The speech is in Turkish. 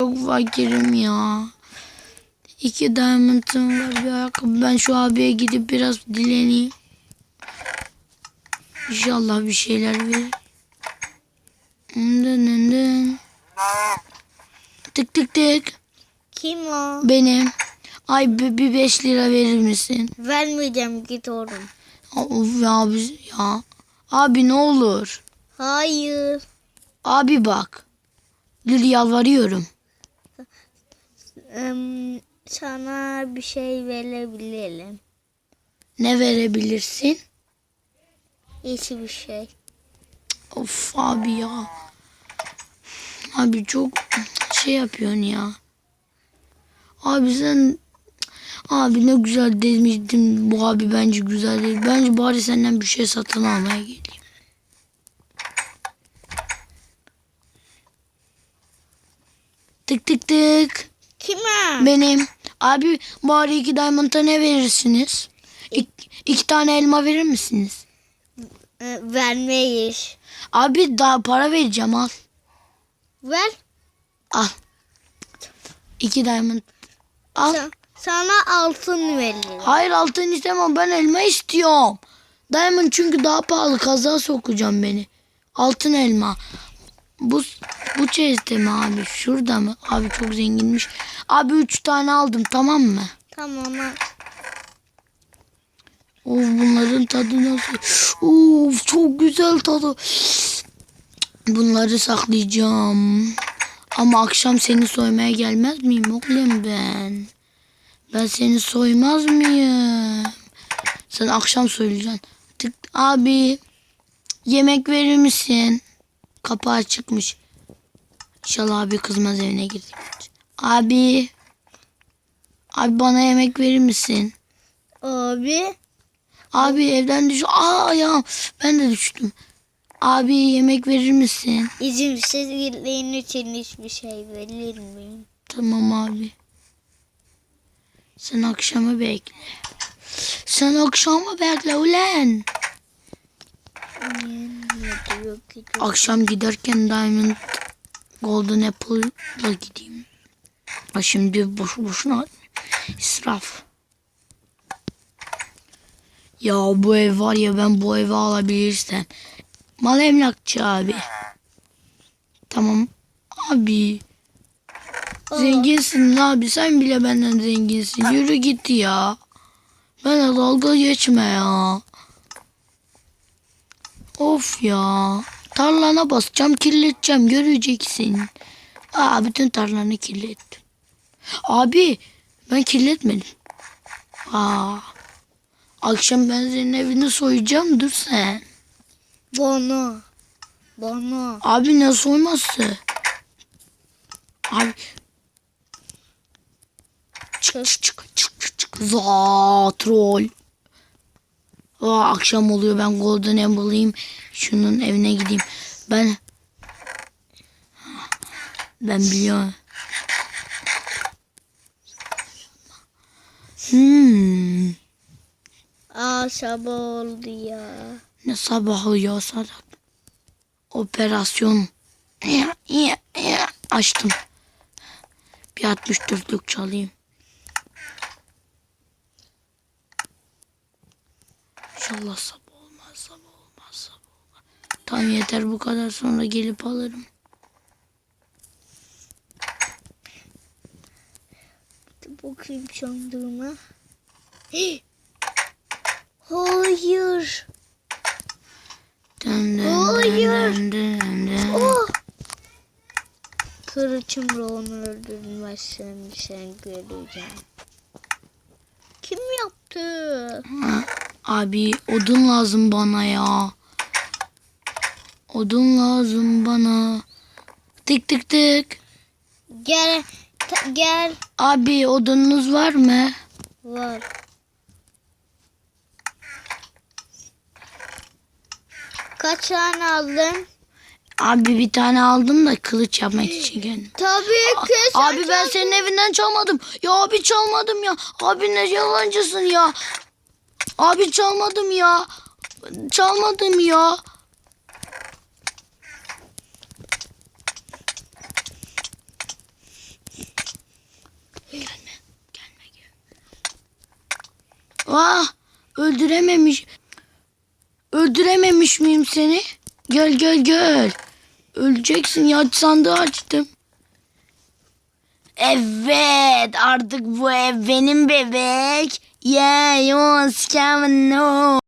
Çok fakirim ya. İki diamond'ım var bir ayakkabı. Ben şu abiye gidip biraz dileneyim. İnşallah bir şeyler verir. Dın dın dın. Tık tık tık. Kim o? Benim. Ay bir bir beş lira verir misin? Vermeyeceğim git oğlum. Of ya abi ya. Abi ne olur. Hayır. Abi bak. Lül yalvarıyorum. Sana bir şey verebilirim. Ne verebilirsin? Hiçbir şey. Of abi ya. Abi çok şey yapıyorsun ya. Abi sen abi ne güzel demiştin bu abi bence güzel değil. Bence bari senden bir şey satın almaya geleyim. Tık tık tık. Kime? Benim. Abi bari iki diamond'a ne verirsiniz? İk, iki tane elma verir misiniz? E, vermeyiz. Abi daha para vereceğim al. Ver. Al. İki diamond. Al. Sa- sana altın veririm. Hayır altın istemem ben elma istiyorum. Diamond çünkü daha pahalı kaza sokacağım beni. Altın elma. Bu bu çeşitli mi abi? Şurada mı? Abi çok zenginmiş. Abi üç tane aldım tamam mı? Tamam. ha. Of bunların tadı nasıl? Of çok güzel tadı. Bunları saklayacağım. Ama akşam seni soymaya gelmez miyim oğlum ben? Ben seni soymaz mıyım? Sen akşam söyleyeceksin. Tık abi yemek verir misin? Kapı açıkmış. İnşallah abi kızmaz evine girdim. Abi abi bana yemek verir misin? Abi. Abi evden düş. Aa ayağım. Ben de düştüm. Abi yemek verir misin? İzinsiz gittiğin için hiçbir şey verir miyim? Tamam abi. Sen akşamı bekle. Sen akşamı bekle ulan. Ki? Akşam giderken Diamond Golden Apple'la gideyim. Ha şimdi boş boşuna israf. Ya bu ev var ya ben bu evi alabilirsem. Mal emlakçı abi. Tamam. Abi. Zenginsin abi sen bile benden zenginsin. Yürü git ya. Bana dalga geçme ya. Of ya. Tarlana basacağım kirleteceğim göreceksin. Aa bütün tarlanı kirlettim. Abi ben kirletmedim. Aa. Akşam ben senin evini soyacağım dur sen. Bana. Bana. Abi ne soyması? Abi çık çık çık çık çık. Za troll. Aa, akşam oluyor ben Golden Apple'ıyım. Şunun evine gideyim. Ben ben biliyorum. Hmm. Aa sabah oldu ya. Ne sabahı ya Sadat. Operasyon. Açtım. Bir 64'lük çalayım. İnşallah sabah olmaz, sabah olmaz, sabah olmaz. Tamam yeter bu kadar sonra gelip alırım. Bakayım çandığıma. Hayır. Dın dın Hayır. dın dın dın dın. Oh. Kılıçımla onu öldürmezsem sen göreceğim. Kim yaptı? Ha, Abi odun lazım bana ya. Odun lazım bana. Tık tık tık. Gel. gel. Abi odununuz var mı? Var. Kaç tane aldın? Abi bir tane aldım da kılıç yapmak için kendim. Tabii ki Abi ben senin evinden çalmadım. Ya abi çalmadım ya. Abi ne yalancısın ya. Abi çalmadım ya. Çalmadım ya. Gelme. Gelme gel. Ah öldürememiş. Öldürememiş miyim seni? Gel gel gel. Öleceksin ya sandığı açtım. Evet artık bu ev benim bebek. Yeah, you want to scam and know.